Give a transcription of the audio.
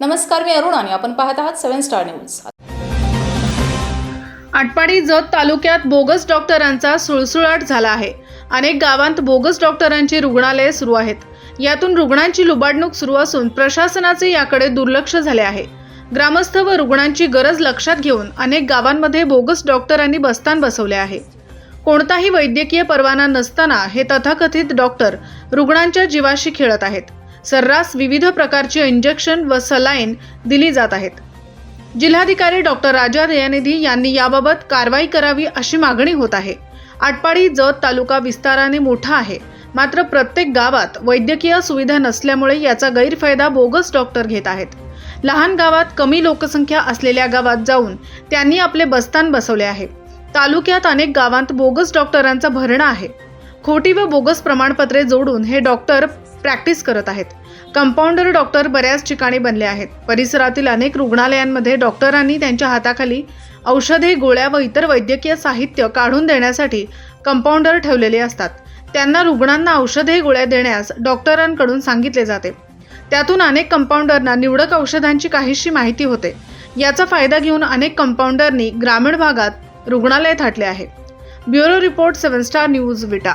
नमस्कार मी अरुण आणि आपण पाहत आहात seven star news Atpadi Jat तालुक्यात बोगस डॉक्टरांचा सुळसुळाट झाला आहे. अनेक गावांत बोगस डॉक्टरांची रुग्णालये सुरू आहेत. यातून रुग्णांची लुबाडणूक सुरू असून प्रशासनाचे याकडे दुर्लक्ष झाले आहे. ग्रामस्थ व रुग्णांची गरज लक्षात घेऊन अनेक गावांमध्ये बोगस डॉक्टरांनी बस्तान बसवले आहे. कोणताही वैद्यकीय परवाना नसताना हे तथाकथित डॉक्टर रुग्णांच्या जीवाशी खेळत आहेत. सर्रास विविध प्रकारची इंजेक्शन व सलाईन दिली जात आहेत. जिल्हाधिकारी डॉक्टर राजा दयानिधी यांनी याबाबत कारवाई करावी अशी मागणी होत आहे. आटपाडी जत तालुका विस्ताराने मोठा आहे. मात्र प्रत्येक गावात वैद्यकीय सुविधा नसल्यामुळे याचा गैरफायदा बोगस डॉक्टर घेत आहेत. लहान गावात कमी लोकसंख्या असलेल्या गावात जाऊन त्यांनी आपले बस्तान बसवले आहे. तालुक्यात अनेक गावांत बोगस डॉक्टरांचा भरणा आहे. खोटी व बोगस प्रमाणपत्रे जोडून हे डॉक्टर प्रॅक्टिस करत आहेत. कंपाऊंडर डॉक्टर बऱ्याच ठिकाणी बनले आहेत. परिसरातील अनेक रुग्णालयांमध्ये डॉक्टरांनी त्यांच्या हाताखाली औषधे गोळ्या व इतर वैद्यकीय साहित्य काढून देण्यासाठी कंपाऊंडर ठेवलेले असतात. त्यांना रुग्णांना औषधे गोळ्या देण्यास डॉक्टरांकडून सांगितले जाते. त्यातून अनेक कंपाऊंडरना निवडक औषधांची काहीशी माहिती होते. याचा फायदा घेऊन अनेक कंपाऊंडरनी ग्रामीण भागात रुग्णालय थाटले आहे. Bureau report seven star news Vita.